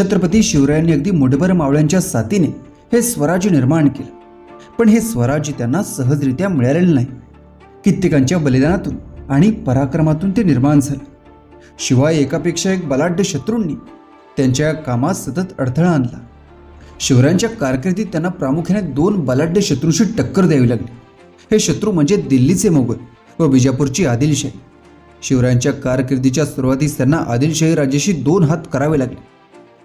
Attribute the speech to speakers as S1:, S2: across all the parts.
S1: छत्रपती शिवरायांनी अगदी मुठभर मावळ्यांच्या साथीने हे स्वराज्य निर्माण केलं. पण हे स्वराज्य त्यांना सहजरित्या मिळालेलं नाही. कित्येकांच्या बलिदानातून आणि पराक्रमातून ते निर्माण झालं. शिवाय एकापेक्षा एक बलाढ्य शत्रूंनी त्यांच्या कामात सतत अडथळा आणला. शिवरायांच्या कारकिर्दीत त्यांना प्रामुख्याने दोन बलाढ्य शत्रूंशी टक्कर द्यावी लागली. हे शत्रू म्हणजे दिल्लीचे मोगल व बिजापूरची आदिलशाही. शिवरायांच्या कारकिर्दीच्या सुरुवातीस त्यांना आदिलशाही राज्याशी दोन हात करावे लागले.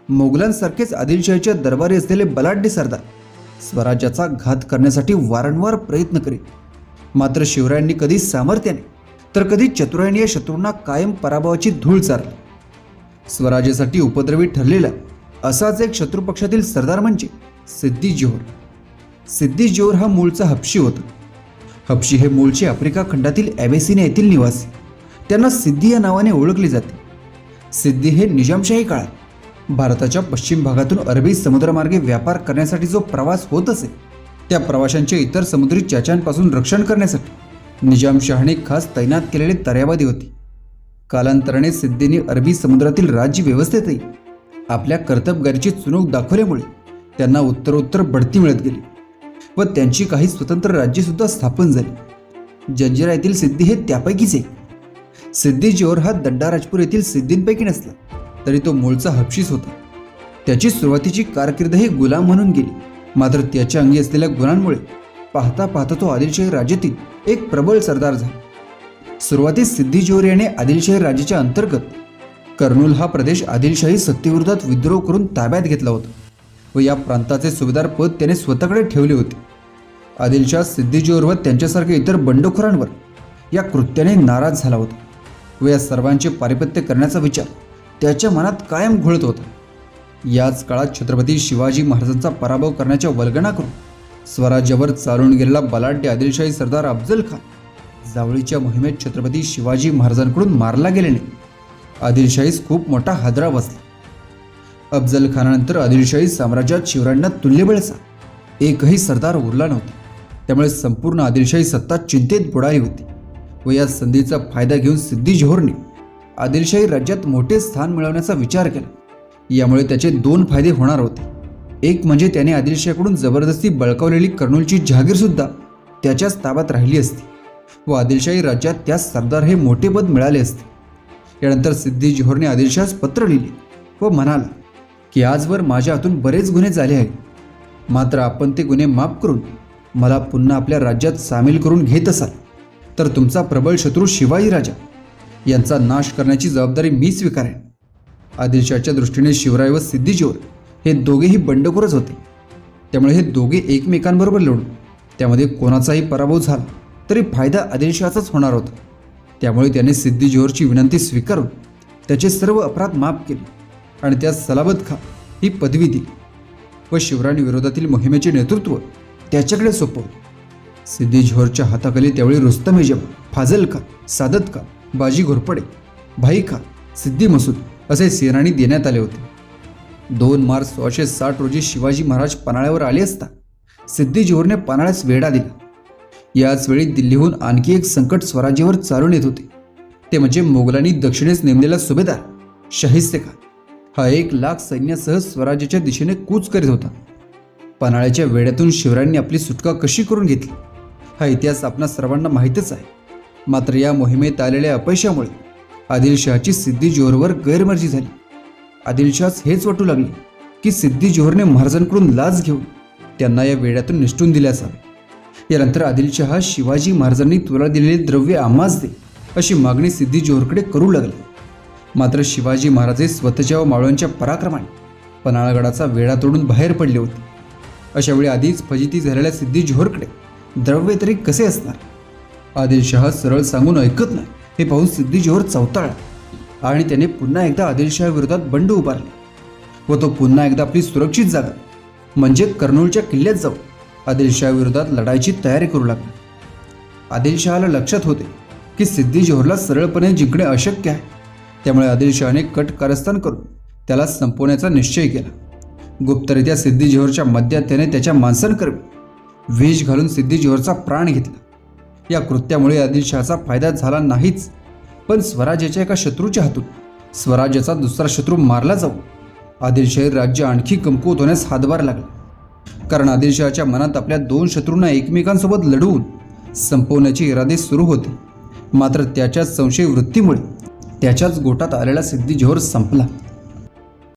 S1: मोगलांसारखेच आदिलशाहीच्या दरबारी असलेले बलाढ्य सरदार स्वराज्याचा घात करण्यासाठी वारंवार प्रयत्न करीत. मात्र शिवरायांनी कधी सामर्थ्याने तर कधी चतुरायांनी या शत्रूंना कायम पराभवाची धूळ चारली. स्वराज्यासाठी उपद्रवी ठरलेला असाच एक शत्रुपक्षातील सरदार म्हणजे सिद्धी जोहर सिद्धी जोहर हा मूळचा हपशी होता. हपशी हे मूळचे आफ्रिका खंडातील ॲबेसिनिया येथील निवासी. त्यांना सिद्धी या नावाने ओळखले जाते. सिद्धी हे निजामशाही काळात भारताच्या पश्चिम भागातून अरबी समुद्रमार्गे व्यापार करण्यासाठी जो प्रवास होत असे त्या प्रवाशांचे इतर समुद्री चाच्यांपासून रक्षण करण्यासाठी निजामशहाने खास तैनात केलेले तर्यावादी होते. कालांतराने सिद्धीने अरबी समुद्रातील राज्य व्यवस्थेतही आपल्या कर्तबगारीची चुनूक दाखवल्यामुळे त्यांना उत्तरोत्तर बढती मिळत गेली व त्यांची काही स्वतंत्र राज्यसुद्धा स्थापन झाली. जंजिरा येथील सिद्धी हे त्यापैकीच एक. सिद्धी जोहर हा दड्डा राजपूर येथील सिद्धींपैकी नसला. तरी तो मूळचा हपशीस होता. त्याची सुरुवातीची कारकीर्द ही गुलाम म्हणून गेली. मात्र त्याच्या अंगी असलेल्या गुणांमुळे पाहता पाहता तो आदिलशाही राज्यातील एक प्रबळ सरदार झाला. सुरुवातीस सिद्धिजोहर याने आदिलशाही राज्याच्या अंतर्गत कर्नूल हा प्रदेश आदिलशाही सत्तेविरोधात विद्रोह करून ताब्यात घेतला होता व या प्रांताचे सुभेदार पद त्याने स्वतःकडे ठेवले होते. आदिलशाह सिद्दीजोहर व त्यांच्यासारख्या इतर बंडखोरांवर या कृत्याने नाराज झाला होता व या सर्वांचे पारिपत्य करण्याचा विचार त्याच्या मनात कायम घोळत होता. याच काळात छत्रपती शिवाजी महाराजांचा पराभव करण्याच्या वल्गना करून स्वराज्यावर चालून गेलेला बलाढ्य आदिलशाही सरदार अफजल खान जावळीच्या मोहिमेत छत्रपती शिवाजी महाराजांकडून मारला गेल्याने आदिलशाहीस खूप मोठा हादरा बसला. अफजल खानानंतर आदिलशाही साम्राज्यात शिवरायांना तुल्यबळचा एकही सरदार उरला नव्हता. त्यामुळे संपूर्ण आदिलशाही सत्ता चिंतेत बुडाली होती व या संधीचा फायदा घेऊन सिद्धी जोहरने आदिलशाही राज्यात मोठे स्थान मिळवण्याचा विचार केला. यामुळे त्याचे दोन फायदे होणार होते. एक म्हणजे त्याने आदिलशाहीकडून जबरदस्ती बळकावलेली कर्नूलची जहागीरसुद्धा त्याच्याच ताब्यात राहिली असती व आदिलशाही राज्यात त्यास सरदार हे मोठे पद मिळाले असते. यानंतर सिद्धी जोहरने आदिलशाहस पत्र लिहिले व म्हणाला की आजवर माझ्या हातून बरेच गुन्हे झाले आहेत. मात्र आपण ते गुन्हे माफ करून मला पुन्हा आपल्या राज्यात सामील करून घेत असाल. तर तुमचा प्रबळ शत्रू शिवाजी राजा यांचा नाश करण्याची जबाबदारी मी स्वीकारेन. आदिलशाहच्या दृष्टीने शिवराय व सिद्धीजोहर हे दोघेही बंडखोरच होते. त्यामुळे हे दोघे एकमेकांबरोबर लढून त्यामध्ये कोणाचाही पराभव झाला तरी फायदा आदिलशाहचाच होणार होता. त्यामुळे त्याने सिद्धी जोहरची विनंती स्वीकारून त्याचे सर्व अपराध माफ केले आणि त्यास सलाबत खा ही पदवी दिली व शिवराणी विरोधातील मोहिमेचे नेतृत्व त्याच्याकडे सोपवले. सिद्धी जोहरच्या हाताखाली त्यावेळी रुस्तम एजम फाजल खान सादत खान बाजी घोरपडे भाई खान सिद्धी मसूद असे सेनानी देण्यात आले होते. दोन मार्च सोळाशे साठ रोजी शिवाजी महाराज पन्हाळ्यावर आले असता सिद्धीजोहरने पन्हाळ्यास वेढा दिला. याच वेळी दिल्लीहून आणखी एक संकट स्वराज्यावर चालून येत होते. ते म्हणजे मोगलांनी दक्षिणेस नेमलेला सुभेदार शहिस्तेखा हा एक लाख सैन्यासह स्वराज्याच्या दिशेने कूच करीत होता. पन्हाळ्याच्या वेड्यातून शिवरायांनी आपली सुटका कशी करून घेतली? हा इतिहास आपणा सर्वांना माहीतच आहे. मात्र या मोहिमेत आलेल्या अपयशामुळे आदिलशहाची सिद्धी जोहरवर गैरमर्जी झाली. आदिलशाहच हेच वाटू लागले की सिद्धी जोहरने महाराजांकडून लाच घेऊन त्यांना या वेड्यातून निष्ठून दिले असावे. यानंतर आदिलशहा शिवाजी महाराजांनी तुला दिलेले द्रव्य आम्हाच दे अशी मागणी सिद्धी जोहरकडे करू लागले. मात्र शिवाजी महाराजे स्वतःच्या व मावळ्यांच्या पराक्रमाने पन्हाळगडाचा वेढा तोडून बाहेर पडले होते. अशावेळी आधीच फजिती झालेल्या सिद्धी जोहरकडे द्रव्य तरी कसे असणार? आदिलशहा सरळ सांगून ऐकत नाही. हे पाहून सिद्धी जोहर आणि त्याने पुन्हा एकदा आदिलशहा विरोधात बंड उभारले. व तो पुन्हा एकदा आपली सुरक्षित जागा म्हणजे कर्नूलच्या किल्ल्यात जाऊन आदिलशहा विरोधात लढाईची तयारी करू लागला. आदिलशहाला लक्षात होते की सिद्धीजोहरला सरळपणे जिंकणे अशक्य आहे. त्यामुळे आदिलशहाने कट कारस्थान करून त्याला संपवण्याचा निश्चय केला. गुप्तरित्या सिद्धीजोहरच्या मध्यात त्याने त्याच्या माणसांकरवी विष घालून सिद्धीजोहरचा प्राण घेतला. या कृत्यामुळे आदिलशहाचा फायदा झाला नाहीच. पण स्वराज्याच्या एका शत्रूच्या हातून स्वराज्याचा दुसरा शत्रू मारला जाऊ आदिलशाही राज्य आणखी कमकुवत होण्यास हातभार लागला. कारण आदिलशहाच्या मनात आपल्या दोन शत्रूंना एकमेकांसोबत लढवून संपवण्याचे इरादे सुरू होते. मात्र त्याच्याच संशय वृत्तीमुळे त्याच्याच गोटात आलेला सिद्धी जोहर संपला.